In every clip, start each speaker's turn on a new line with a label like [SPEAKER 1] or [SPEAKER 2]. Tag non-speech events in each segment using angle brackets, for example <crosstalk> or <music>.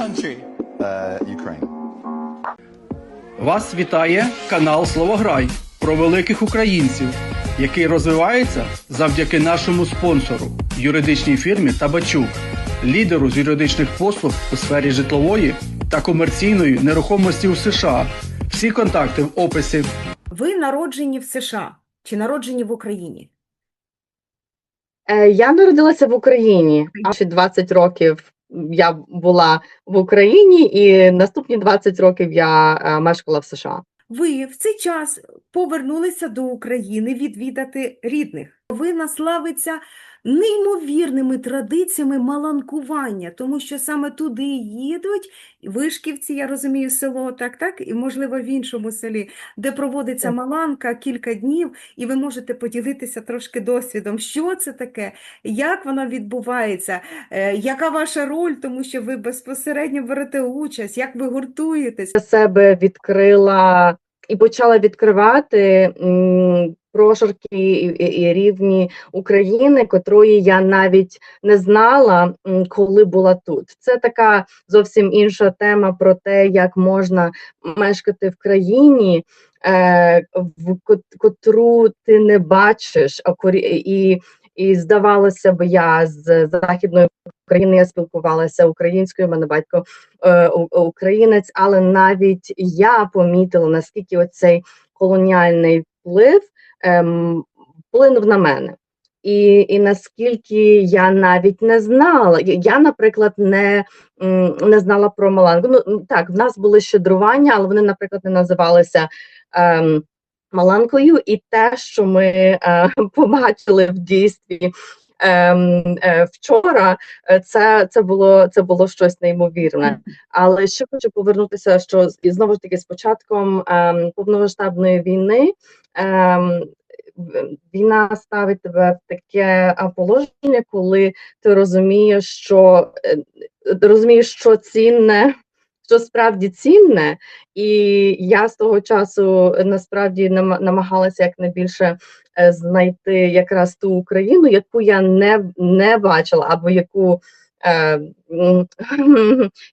[SPEAKER 1] country?
[SPEAKER 2] Uh, Ukraine.
[SPEAKER 3] Вас вітає канал Словограй про великих українців, який розвивається завдяки нашому спонсору юридичній фірмі Табачук, лідеру з юридичних послуг у сфері житлової та комерційної нерухомості у США. Всі контакти в описі.
[SPEAKER 4] Ви народжені в США чи народжені в Україні?
[SPEAKER 5] Е, Я народилася в Україні, а ще 20 років я була в Україні, і наступні 20 років я е, мешкала в США.
[SPEAKER 4] Ви в цей час повернулися до України відвідати рідних. Ви наславиться неймовірними традиціями маланкування, тому що саме туди їдуть Вишківці, я розумію, село, так, так, і можливо в іншому селі, де проводиться
[SPEAKER 5] Так.
[SPEAKER 4] маланка кілька днів, і ви можете поділитися трошки досвідом, що це таке, як воно відбувається, е, яка ваша роль, тому що ви безпосередньо берете участь, як ви гуртуєтесь.
[SPEAKER 5] Для себе відкрила і почала відкривати прошарки і, рівні України, котрої я навіть не знала, коли була тут. Це така зовсім інша тема про те, як можна мешкати в країні, е, в кот- котру ти не бачиш, і, і здавалося б, я з західної України я спілкувалася українською, мене батько е, українець, але навіть я помітила, наскільки оцей колоніальний вплив ем, вплинув на мене. І, і наскільки я навіть не знала, Я- наприклад, не, не знала про Маланку. Ну так, в нас були щедрування, але вони, наприклад, не називалися ем, Маланкою, і те, що ми е, <laughs> побачили в дійстві вчора, е, це, це було це було щось неймовірне. Але ще хочу повернутися, що і знову ж таки з початком ем, повномасштабної війни. Ем, Війна ставить тебе в таке положення, коли ти розумієш, що е, розумієш, що цінне, що справді цінне, і я з того часу е, насправді нам- намагалася якнайбільше е, знайти якраз ту Україну, яку я не, не бачила, або яку. Е,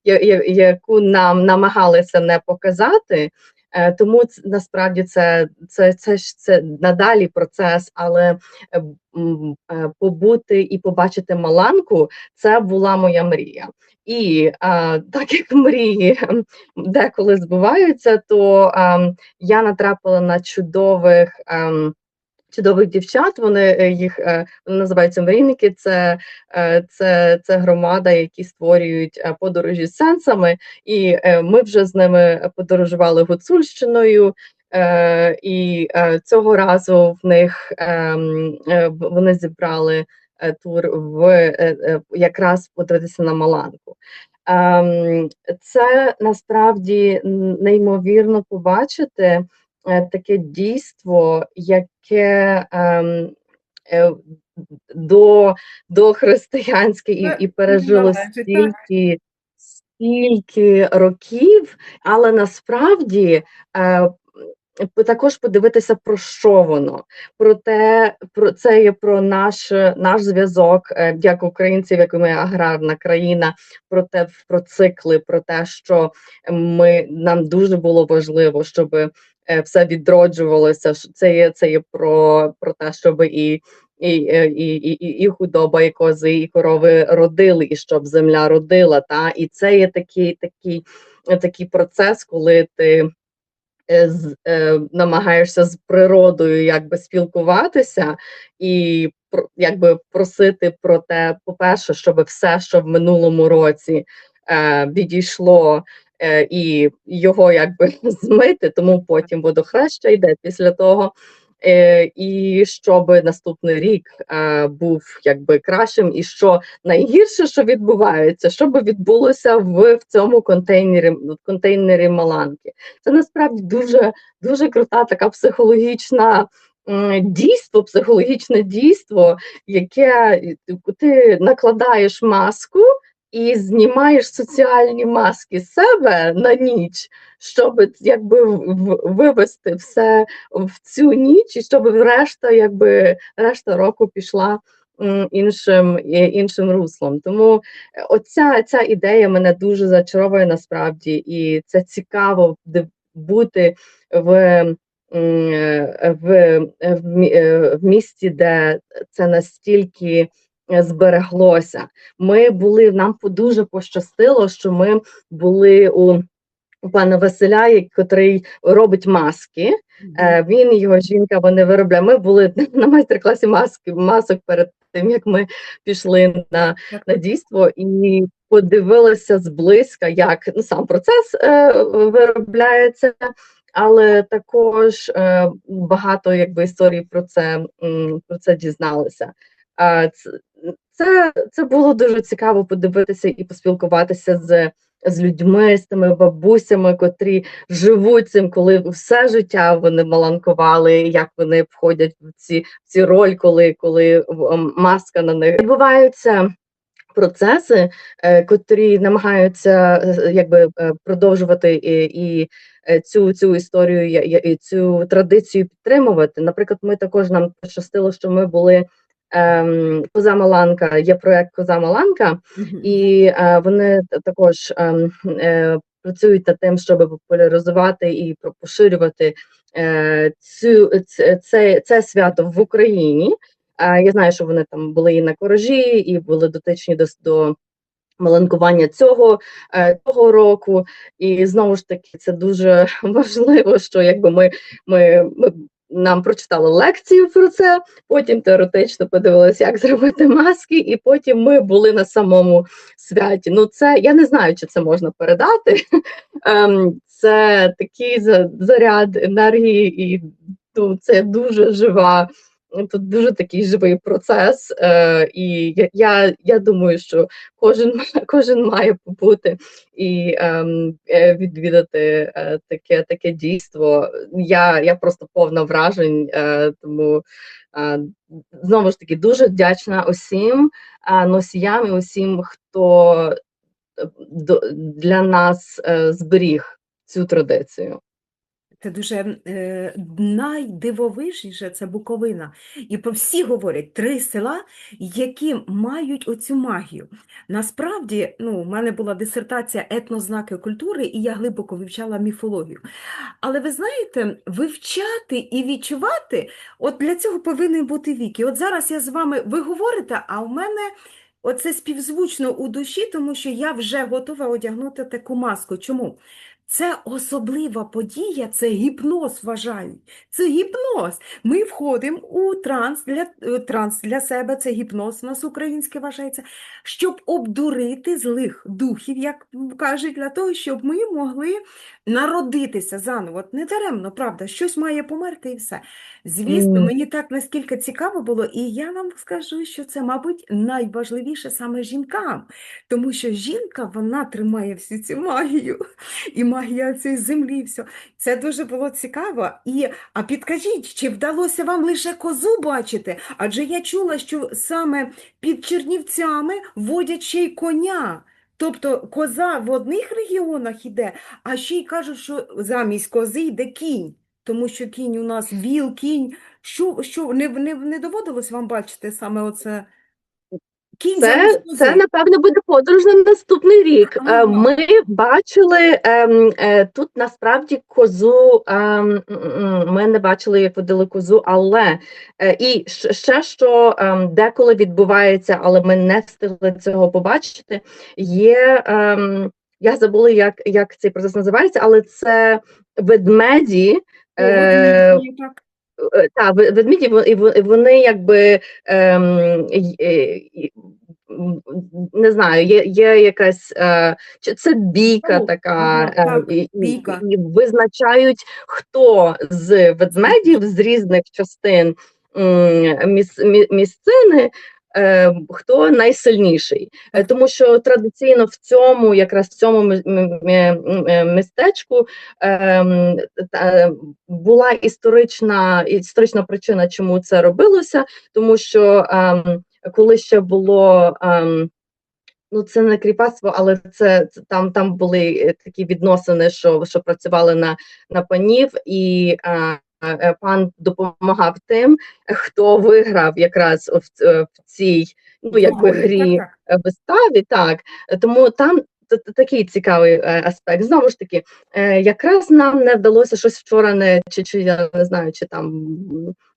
[SPEAKER 5] я- яку нам намагалися не показати. Е, Тому насправді це, це, це ж це надалі процес, але е, е, побути і побачити Маланку це була моя мрія. І е, так як мрії ем, деколи збуваються, то ем, я натрапила на чудових. ем, Чудових дівчат, вони е, їх е, вони називаються мрійники. Це, е, це, це громада, які створюють подорожі з сенсами. І ми вже з ними подорожували Гуцульщиною. І цього разу в них ем, вони зібрали тур в якраз подивитися на Маланку. Ем, це насправді неймовірно побачити таке дійство, яке ем, е, до, до християнське і, і пережило стільки, стільки років, але насправді е, також подивитися про що воно, про те, про це є про наш, наш зв'язок е, як українців, як ми аграрна країна, про те, про цикли, про те, що ми нам дуже було важливо, щоб е, все відроджувалося. Це є це є про, про те, щоб і. Е, і, і, і, і худоба, і кози, і корови родили, і щоб земля родила. Та? І це є такий, такий, такий процес, коли ти е, з, е, намагаєшся з природою якби спілкуватися і якби просити про те, по-перше, щоб все, що в минулому році е, відійшло, е, і його якби <laughs> змити, тому потім водохреща йде після того. Е, і щоб наступний рік е, був якби кращим, і що найгірше, що відбувається, щоб відбулося в, в цьому контейнері, в контейнері Маланки. Це насправді дуже дуже крута така психологічна дійство, психологічне дійство, яке е, ти накладаєш маску і знімаєш соціальні маски з себе на ніч, щоб якби вивести все в цю ніч, і щоб решта, якби решта року пішла. іншим, е, іншим руслом. Тому е, оця ця ідея мене дуже зачаровує насправді, і це цікаво бути в, е, в, в, в місті, де це настільки збереглося. Ми були, нам дуже пощастило, що ми були у. Пана Василя, який робить маски, Е, Він і його жінка вони виробляють. Ми були <laughs> на майстер-класі маски масок перед тим, як ми пішли на, на дійство, і подивилися зблизька, як ну, сам процес е, виробляється. Але також е, багато якби історій про це м, про це дізналися. А це, це, було дуже цікаво подивитися і поспілкуватися з, з людьми, з тими бабусями, котрі живуть цим, коли все життя вони маланкували, як вони входять в ці, в ці роль, коли, коли маска на них відбуваються. Процеси, е, котрі намагаються е, якби е, продовжувати і, і цю, цю історію і цю традицію підтримувати. Наприклад, ми також нам пощастило, що ми були ем, Коза Маланка, є проект Коза Маланка, і е, вони також ем, е, працюють над тим, щоб популяризувати і поширювати е, цю це, це, свято в Україні. Е, я знаю, що вони там були і на коражі, і були дотичні до, до маланкування цього, цього року. І знову ж таки, це дуже <laughs> важливо, що якби ми, ми, ми нам прочитали лекцію про це, потім теоретично подивилися, як зробити маски, і потім ми були на самому святі. Ну, це я не знаю, чи це можна передати. <laughs> Ем, Це такий за- заряд енергії, і ну, це дуже жива. Тут дуже такий живий процес, е, і я, я, я думаю, що кожен <laughs> кожен має побути і ем, е, відвідати е, таке таке дійство. Я, я просто повна вражень, е, тому е, знову ж таки дуже вдячна усім е, носіям і усім, хто е, до, для нас е, зберіг цю традицію.
[SPEAKER 4] Це дуже е, найдивовижніше це Буковина. І про всі говорять три села, які мають оцю магію. Насправді, ну, у мене була дисертація етнознаки культури, і я глибоко вивчала міфологію. Але ви знаєте, вивчати і відчувати, от для цього повинен бути вік. От зараз я з вами, ви говорите, а у мене оце співзвучно у душі, тому що я вже готова одягнути таку маску. Чому? Це особлива подія, це гіпноз вважають. Це гіпноз. Ми входимо у транс для, е, транс для себе, це гіпноз, у нас українське вважається, щоб обдурити злих духів, як кажуть, для того, щоб ми могли народитися заново. От не даремно, правда, щось має померти і все. Звісно, мені так наскільки цікаво було, і я вам скажу, що це, мабуть, найважливіше саме жінкам, тому що жінка, вона тримає всю цю магію, і магія цієї землі, все. Це дуже було цікаво. І, а підкажіть, чи вдалося вам лише козу бачити? Адже я чула, що саме під Чернівцями водять ще й коня. Тобто коза в одних регіонах іде, а ще й кажуть, що замість кози йде кінь, тому що кінь у нас віл, кінь. Що, що не, не, не доводилось вам бачити саме оце? Кінь
[SPEAKER 5] Це, це напевно буде подорож на наступний рік. Е,
[SPEAKER 4] Ага.
[SPEAKER 5] Ми бачили ем, е, тут насправді козу. ем, Ми не бачили, як водили козу, але е, і ще що ем, деколи відбувається, але ми не встигли цього побачити. Є ем, я забула, як, як цей процес називається, але це ведмеді. Е,
[SPEAKER 4] ні, так.
[SPEAKER 5] Е, Та, ве- і вони якби ем, е, не знаю, є, є якась е, чи це бійка
[SPEAKER 4] О,
[SPEAKER 5] така,
[SPEAKER 4] так,
[SPEAKER 5] е,
[SPEAKER 4] бійка.
[SPEAKER 5] і, і- визначають, хто з ведмедів з різних частин міс, місцини. Е, Хто найсильніший, Е, тому що традиційно в цьому, якраз в цьому ми- містечку ем, була історична історична причина, чому це робилося, тому що ем, коли ще було. Ем, Ну, це не кріпацтво, але це, там, там були е, такі відносини, що, що працювали на, на панів, і е, е, пан допомагав тим, хто виграв якраз в, в цій ну якби грі е, виставі. Так тому там такий цікавий е, аспект. Знову ж таки, е, якраз нам не вдалося щось вчора, не чи, чи я не знаю, чи там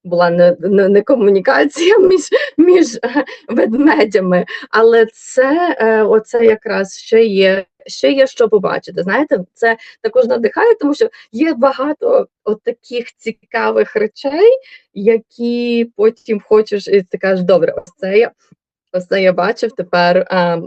[SPEAKER 5] була не, не, не комунікація <laughs> між, між е, ведмедями, але це е, оце якраз ще є. Ще є що побачити. Знаєте, це також надихає, тому що є багато от таких цікавих речей, які потім хочеш, і ти кажеш, добре, ось це я. Ось це я бачив. Тепер е,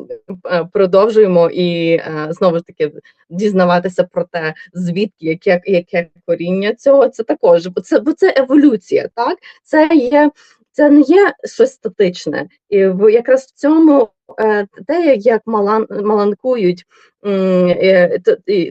[SPEAKER 5] продовжуємо і е, знову ж таки дізнаватися про те, звідки яке, яке коріння цього. Це також, бо це бо це еволюція, так це є. Це не є щось статичне, і якраз в цьому е, те, як малан, маланкують, е,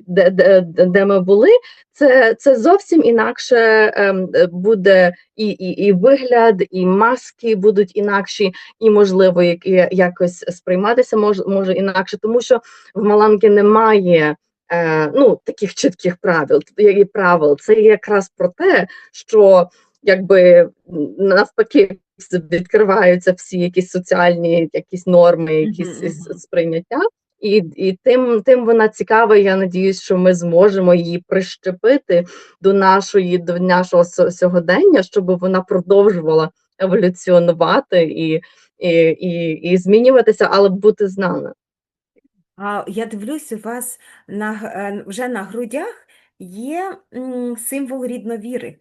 [SPEAKER 5] де, де, де ми були, це, це зовсім інакше ем, буде і, і, і вигляд, і маски будуть інакші, і можливо як, якось сприйматися може, може інакше, тому що в Маланки немає. Е, ну, таких чітких правил, правил. Це якраз про те, що якби навпаки відкриваються всі якісь соціальні якісь норми, якісь
[SPEAKER 4] мгм.
[SPEAKER 5] сприйняття. І, і тим, тим вона цікава. Я надіюсь, що ми зможемо її прищепити до нашої до нашого сьогодення, щоб вона продовжувала еволюціонувати і, і, і, і змінюватися, але бути з нами.
[SPEAKER 4] А я дивлюсь, у вас на, е, вже на грудях є символ рідновіри.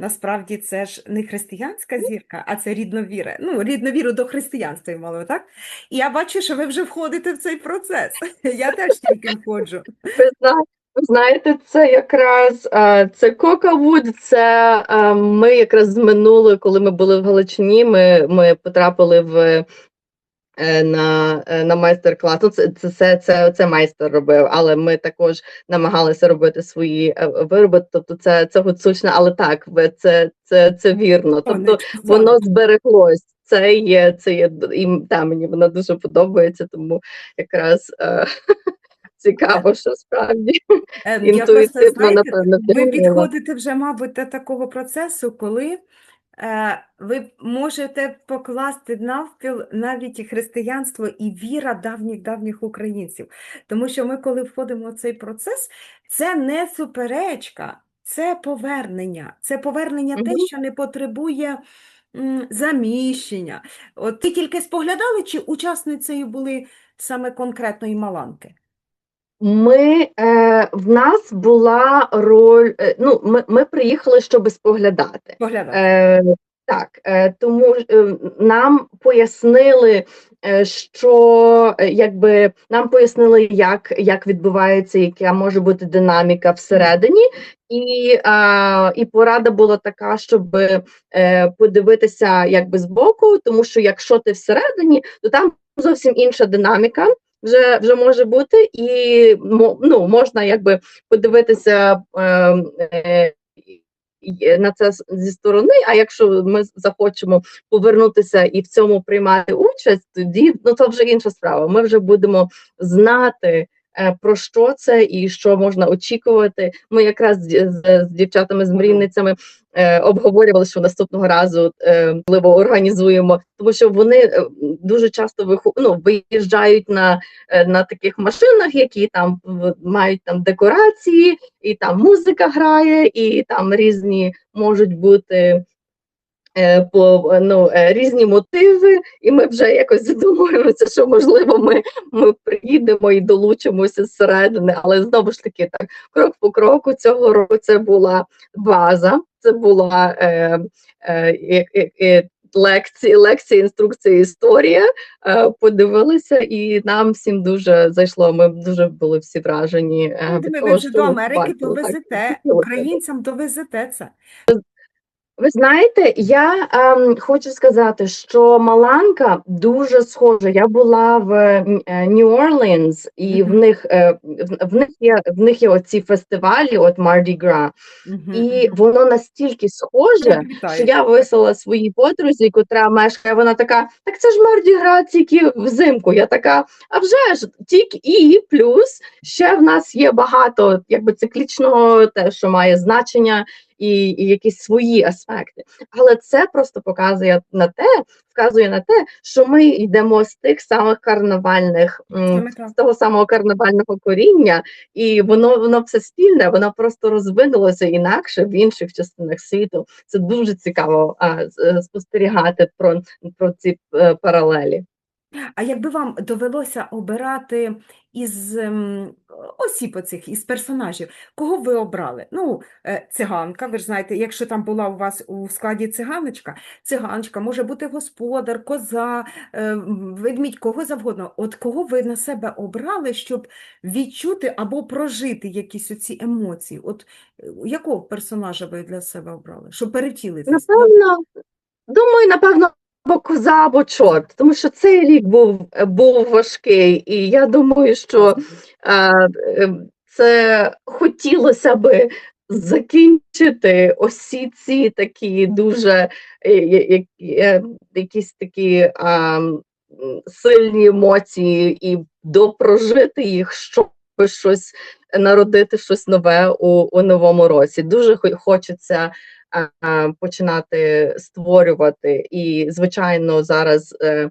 [SPEAKER 4] Насправді це ж не християнська зірка, а це рідновіра. Ну, рідновіру до християнства, я мала, так? І я бачу, що ви вже входите в цей процес. <laughs> Я теж тільки входжу.
[SPEAKER 5] Ви зна- знаєте, це якраз е, це Кокавуд. Це е, ми якраз з минулої, коли ми були в Галичині, ми, ми потрапили в. Е, На, е, на майстер-клас. Ну, це, це, це, це, це майстер робив, але ми також намагалися робити свої е, вироби. Тобто це, це гуцульщина, але так, це, це, це вірно. Тобто воно збереглось. Це є, це є і та, мені вона дуже подобається, тому якраз е, <laughs> цікаво, що справді інтуїтивно, напевно,
[SPEAKER 4] ви підходите вже, мабуть, до такого процесу, коли ви можете покласти навпіл навіть християнство, і віра давніх-давніх українців. Тому що ми, коли входимо в цей процес, це не суперечка, це повернення. Це повернення те, що не потребує заміщення. От ти тільки споглядали, чи учасницею були саме конкретної Маланки?
[SPEAKER 5] Ми е, в нас була роль. Е, ну, ми, ми приїхали, щоб споглядати.
[SPEAKER 4] Споглядати.
[SPEAKER 5] Е, так, е, тому е, нам пояснили, е, що е, якби нам пояснили, як, як відбувається, яка може бути динаміка всередині, і, а, і порада була така, щоб е, подивитися якби збоку, тому що якщо ти всередині, то там зовсім інша динаміка. Вже вже може бути, і ну, можна якби подивитися е, е, на це зі сторони. А якщо ми захочемо повернутися і в цьому приймати участь, тоді ну то вже інша справа. Ми вже будемо знати. Е, Про що це і що можна очікувати? Ми якраз з, з, з дівчатами, з мрійницями е, обговорювали, що наступного разу е, організуємо, тому що вони е, дуже часто виху, ну, виїжджають на, е, на таких машинах, які там в- мають там декорації, і там музика грає, і там різні можуть бути. Е, По ну е, різні мотиви, і ми вже якось задумуємося, що можливо ми, ми приїдемо і долучимося зсередини, але знову ж таки, так крок по кроку цього року це була база, це була е, е, як- е, лекції, лекції, інструкція, історія. Е, подивилися, і нам всім дуже зайшло. Ми дуже були всі вражені. е,
[SPEAKER 4] Ну,
[SPEAKER 5] від
[SPEAKER 4] диви, ви вже
[SPEAKER 5] що
[SPEAKER 4] до Америки довезете, українцям довезете це.
[SPEAKER 5] Ви знаєте, я ем, хочу сказати, що Маланка дуже схожа. Я була в Нью-Орлінс, і в них е, в, в них є в них є оці фестивалі, от Mardi Gras,
[SPEAKER 4] Мгм,
[SPEAKER 5] і воно настільки схоже,
[SPEAKER 4] Як
[SPEAKER 5] що я вислала своїй подрузі, котра мешкає. Вона така: так це ж Марді Гра тільки взимку. Я така, а вже ж тільки і плюс ще в нас є багато якби циклічного, те, що має значення. І, і якісь свої аспекти. Але це просто показує на те, вказує на те, що ми йдемо з тих самих карнавальних з того самого карнавального коріння, і воно воно все спільне, воно просто розвинулося інакше в інших частинах світу. Це дуже цікаво а, е, спостерігати про, про ці е, паралелі.
[SPEAKER 4] А якби вам довелося обирати із ем, осіб оцих, із персонажів, кого ви обрали? Ну, е, циганка, ви ж знаєте, якщо там була у вас у складі циганочка, циганочка, може бути господар, коза, е, ведмідь, кого завгодно. От кого ви на себе обрали, щоб відчути або прожити якісь оці емоції? От е, якого персонажа ви для себе обрали? Щоб перетілитись?
[SPEAKER 5] Напевно, думаю, напевно, або коза, або чорт, тому що цей рік був, був важкий, і я думаю, що е, е, це хотілося би закінчити осі ці такі дуже е, е, якісь такі м, сильні емоції і допрожити їх, щоб щось народити щось нове у, у новому році. Дуже хочеться починати створювати. І, звичайно, зараз е,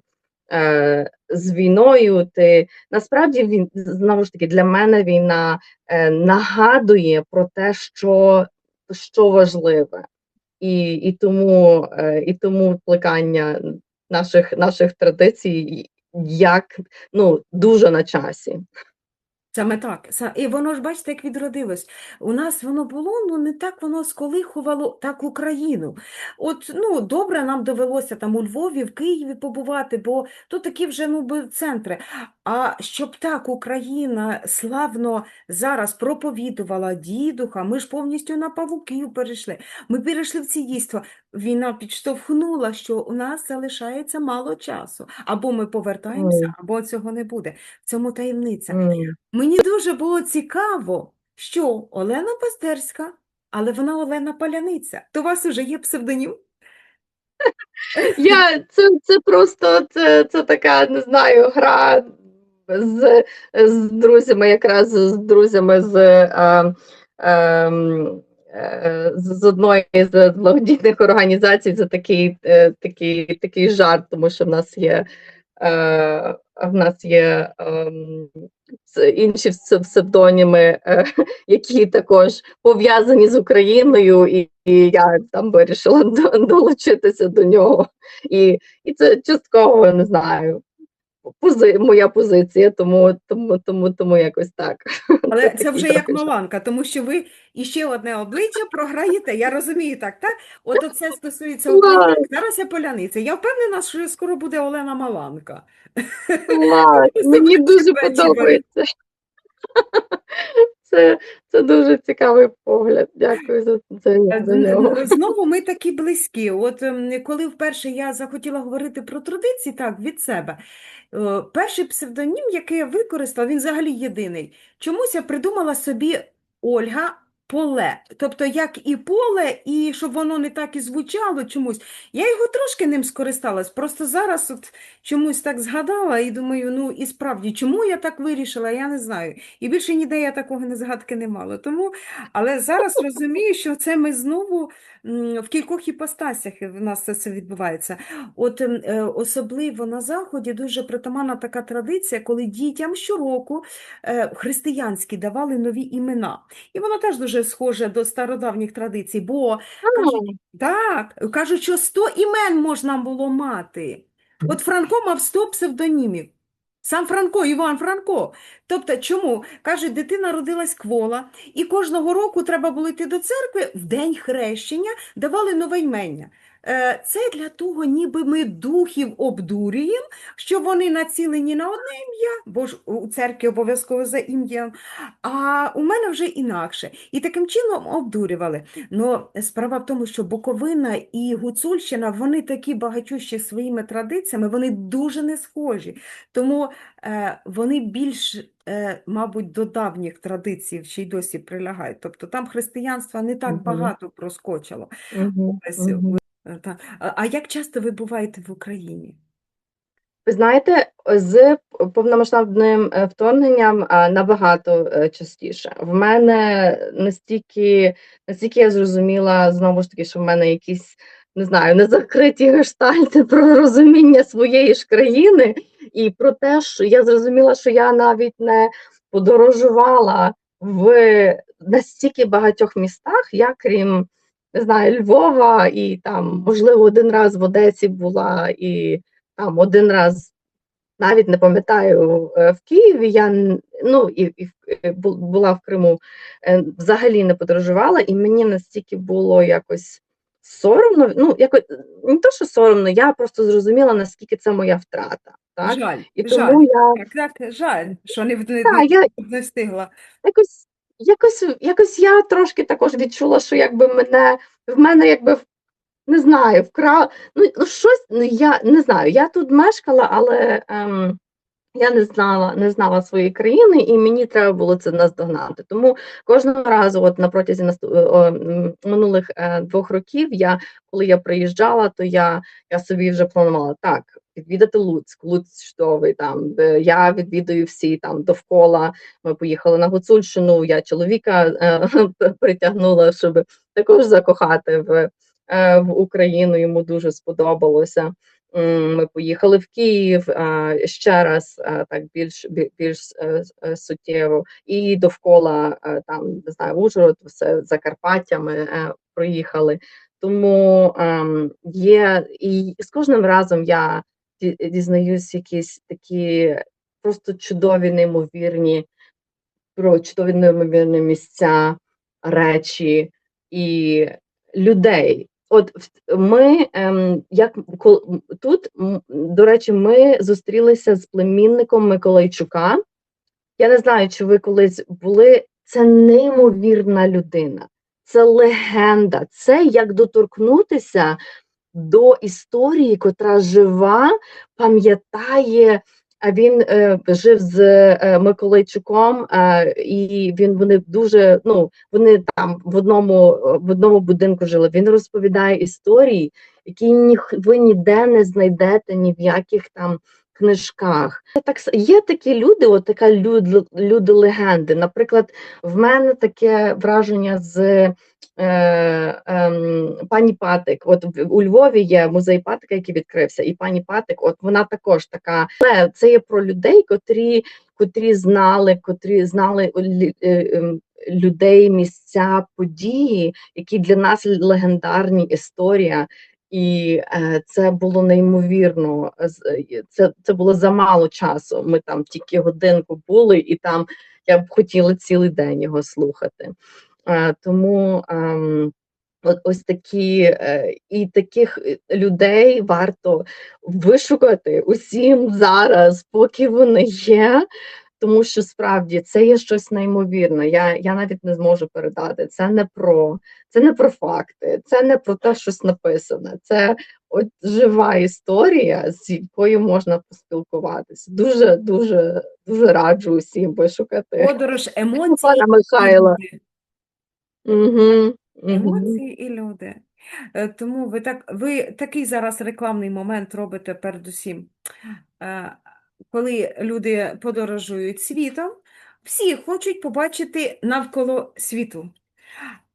[SPEAKER 5] е, з війною ти насправді він знову ж таки для мене війна е, нагадує про те, що, що важливе. І, і тому е, і тому плекання наших наших традицій як ну дуже на часі.
[SPEAKER 4] Саме так. І воно ж, бачите, як відродилось. У нас воно було, ну не так воно сколихувало так Україну. От, ну, добре нам довелося там у Львові, в Києві побувати, бо тут такі вже, ну, центри. А щоб так Україна славно зараз проповідувала дідуха, ми ж повністю на павуків перейшли. Ми перейшли в ці дійства. Війна підштовхнула, що у нас залишається мало часу. Або ми повертаємося, або цього не буде. В цьому таємниця. Мені дуже було цікаво, що Олена Пастерська, але вона Олена Паляниця. То у вас уже є псевдонім? <laughs>
[SPEAKER 5] Я це, це просто це, це така, не знаю, гра з, з друзями, якраз з друзями з, е, ем, е, з, одної з благодійних організацій. Це такий, е, такий, такий жарт, тому що в нас є. В нас є ц- інші псевдоніми, е, <laughs> які також пов'язані з Україною, і, і я там вирішила долучитися до нього. І, і це частково не знаю. Пози, моя позиція, тому, тому, тому, тому якось так. <laughs>
[SPEAKER 4] Але це вже як. Маланка, тому що ви іще одне обличчя програєте. Я розумію так, так? От оце стосується України. Зараз я Поляниця. Я впевнена, що скоро буде Олена Маланка.
[SPEAKER 5] Мені дуже подобається. Це, це дуже цікавий погляд. Дякую за,
[SPEAKER 4] Е,
[SPEAKER 5] нього.
[SPEAKER 4] Знову ми такі близькі. От ем, коли вперше я захотіла говорити про традиції, так, від себе. е, Перший псевдонім, який я використала, він взагалі єдиний. Чомусь я придумала собі Ольга Поле. Тобто, як і поле, і щоб воно не так і звучало чомусь. Я його трошки ним скористалась. Просто зараз от чомусь так згадала і думаю, ну і справді, чому я так вирішила, я не знаю. І більше ніде я такого не згадки не мала. Тому але зараз розумію, що це ми знову в кількох іпостасях в нас це все відбувається. От ем, е, особливо на Заході дуже притаманна така традиція, коли дітям щороку е, християнські давали нові імена. І воно теж дуже схоже до стародавніх традицій, бо кажуть, так, кажуть, що 100 імен можна було мати. От Франко мав 100 псевдонімів. Сам Франко, Іван Франко. Тобто, чому? Кажуть, дитина родилась квола, і кожного року треба було йти до церкви в день хрещення, давали нове ймення. Е, Це для того, ніби ми духів обдурюємо, що вони націлені на одне ім'я, бо ж у церкві обов'язково за ім'ям, а у мене вже інакше. І таким чином обдурювали. Но справа в тому, що Буковина і Гуцульщина, вони такі багатющі своїми традиціями, вони дуже не схожі. Тому е, вони більш, е, мабуть, до давніх традицій ще й досі прилягають. Тобто там християнства не так багато проскочило.
[SPEAKER 5] Мгм,
[SPEAKER 4] Ось,
[SPEAKER 5] мгм.
[SPEAKER 4] Е, та. А а як часто ви буваєте в Україні?
[SPEAKER 5] Ви знаєте, з повномасштабним е, вторгненням набагато е, частіше. В мене настільки, настільки я зрозуміла знову ж таки, що в мене якісь не знаю, незакриті гештальти <laughs> про розуміння своєї ж країни, і про те, що я зрозуміла, що я навіть не подорожувала в настільки багатьох містах, я крім не знаю, Львова, і там, можливо, один раз в Одесі була, і там один раз навіть не пам'ятаю е, в Києві. Я ну і, і е, бу- була в Криму, е, взагалі не подорожувала, і мені настільки було якось соромно. Ну, якось не то, що соромно, я просто зрозуміла, наскільки це моя втрата. Так?
[SPEAKER 4] Жаль,
[SPEAKER 5] І
[SPEAKER 4] жаль.
[SPEAKER 5] я
[SPEAKER 4] Так, так, жаль, що не, не,
[SPEAKER 5] Так, я-
[SPEAKER 4] не встигла.
[SPEAKER 5] якось, якось, якось я трошки також відчула, що якби мене в мене якби не знаю, вкра... ну, ну щось, ну я не знаю. Я тут мешкала, але ем, я не знала, не знала своєї країни, і мені треба було це наздогнати. Тому кожного разу, от на протязі наступ... е, о, минулих е, двох років, я коли я приїжджала, то я, я собі вже планувала так. Відвідати Луцьк, чудовий там. Я відвідую всі там довкола. Ми поїхали на Гуцульщину. Я чоловіка е, <laughs> притягнула, щоб також закохати в, е, в Україну. Йому дуже сподобалося. Ми поїхали в Київ ще раз, так більш більш е, е, суттєво, і довкола е, там не знаю, Ужгород, все Закарпаття ми проїхали. Тому ем, є і з кожним разом я дізнаюсь якісь такі просто чудові, неймовірні, про чудові неймовірні місця, речі і людей. От ми, ем, як кол- тут, до речі, ми зустрілися з племінником Миколайчука. Я не знаю, чи ви колись були. Це неймовірна людина, це легенда, це як доторкнутися до історії, котра жива, пам'ятає. А він е, жив з е, Миколайчуком, е, і він вони дуже ну вони там в одному в одному будинку жили. Він розповідає історії, які ні, ви ніде не знайдете ні в яких там книжках. Так є такі люди, от така люд, люди легенди. Наприклад, в мене таке враження з е, ем, пані Патик. От у Львові є музей Патика, який відкрився, і пані Патик, от вона також така. Але це є про людей, котрі, котрі знали, котрі знали е, ем, людей, місця, події, які для нас легендарні історія. І е, це було неймовірно. З- е, Це, це було замало часу. Ми там тільки годинку були, і там я б хотіла цілий день його слухати. Е, тому ем, ось такі е, і таких е, людей варто вишукати усім зараз, поки вони є. Тому що справді це є щось неймовірне. Я, я навіть не зможу передати. Це не про це не про факти, це не про те, щось написане. Це от жива історія, з якою можна поспілкуватися. Дуже, дуже, дуже раджу усім вишукати.
[SPEAKER 4] Подорож емоцій
[SPEAKER 5] Пана Михайла. Угу,
[SPEAKER 4] Емоції і люди. Е, Тому ви так, ви такий зараз рекламний момент робите передусім. Коли люди подорожують світом, всі хочуть побачити навколо світу.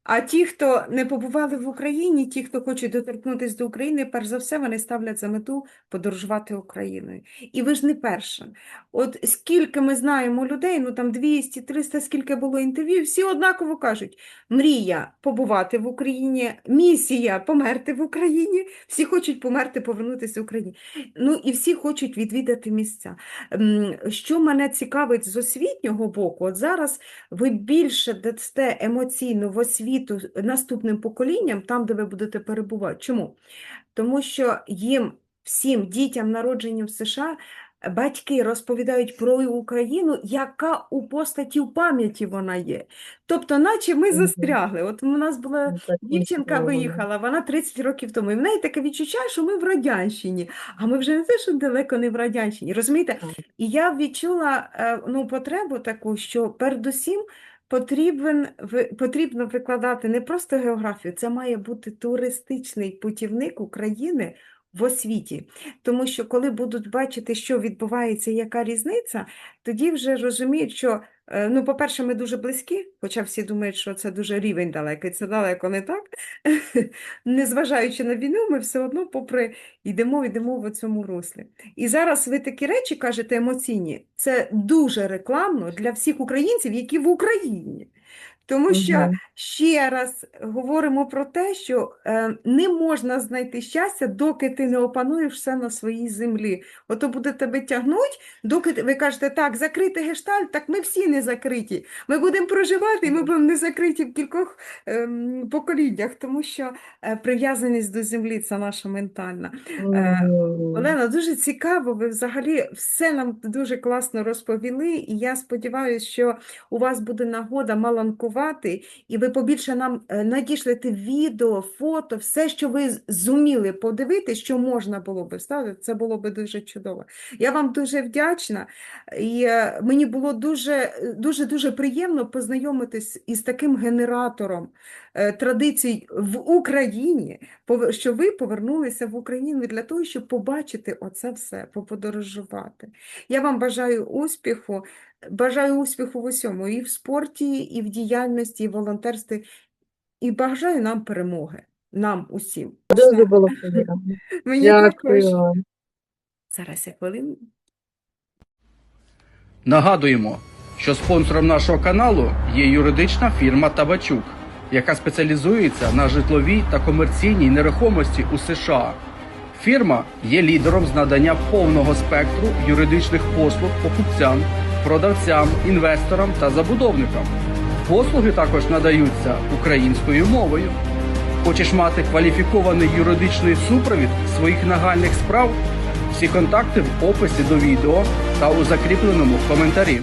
[SPEAKER 4] А ті, хто не побували в Україні, ті, хто хочуть доторкнутися до України, перш за все, вони ставлять за мету подорожувати Україною. І ви ж не перша. От скільки ми знаємо людей, ну там 200, 300, скільки було інтерв'ю, всі однаково кажуть: мрія побувати в Україні, місія померти в Україні. Всі хочуть померти, повернутися в Україну. Ну і всі хочуть відвідати місця. Що мене цікавить з освітнього боку, от зараз ви більше дасте емоційно в освіту наступним поколінням, там, де ви будете перебувати. Чому? Тому що їм, всім дітям, народженим в США, батьки розповідають про Україну, яка у постаті в пам'яті вона є. Тобто, наче ми застрягли. От у нас була Дівчинка виїхала, вона 30 років тому. І в неї таке відчуття, що ми в Радянщині, а ми вже не те, що далеко не в Радянщині. Розумієте? І я відчула е, ну, потребу таку, що передусім потрібен, потрібно викладати не просто географію, це має бути туристичний путівник України в освіті. Тому що коли будуть бачити, що відбувається, яка різниця, тоді вже розуміють, що, ну, по-перше, ми дуже близькі, хоча всі думають, що це дуже рівень далекий, це далеко не так. <laughs> Незважаючи на війну, ми все одно попри йдемо, йдемо в цьому руслі. І зараз ви такі речі кажете емоційні. Це дуже рекламно для всіх українців, які в Україні. Тому що
[SPEAKER 5] Мгм.
[SPEAKER 4] ще раз говоримо про те, що е, не можна знайти щастя, доки ти не опануєш все на своїй землі. Ото буде тебе тягнуть, доки ти- ви кажете, так, закрити гештальт, так ми всі не закриті. Ми будемо проживати, і ми будемо не закриті в кількох ем, поколіннях, тому що е, прив'язаність до землі це наша ментальна. Е,
[SPEAKER 5] Мгм.
[SPEAKER 4] Олена, дуже цікаво, ви взагалі все нам дуже класно розповіли, і я сподіваюся, що у вас буде нагода маланкувати, і ви побільше нам е, надішлете відео, фото, все, що ви зуміли подивити, що можна було би вставити, це було би дуже чудово. Я вам дуже вдячна, і е, мені було дуже, дуже, дуже приємно познайомитись із таким генератором е, традицій в Україні, що ви повернулися в Україну для того, щоб побачити оце все, поподорожувати. Я вам бажаю успіху, бажаю успіху в усьому, і в спорті, і в діяльності, і в волонтерстві, і бажаю нам перемоги, нам усім.
[SPEAKER 5] Дуже було. <laughs>
[SPEAKER 4] Мені.
[SPEAKER 5] Дякую.
[SPEAKER 4] Зараз я хвилину.
[SPEAKER 3] Нагадуємо, що спонсором нашого каналу є юридична фірма Табачук, яка спеціалізується на житловій та комерційній нерухомості у США. Фірма є лідером з надання повного спектру юридичних послуг покупцям, продавцям, інвесторам та забудовникам. Послуги також надаються українською мовою. Хочеш мати кваліфікований юридичний супровід своїх нагальних справ? Всі контакти в описі до відео та у закріпленому коментарі.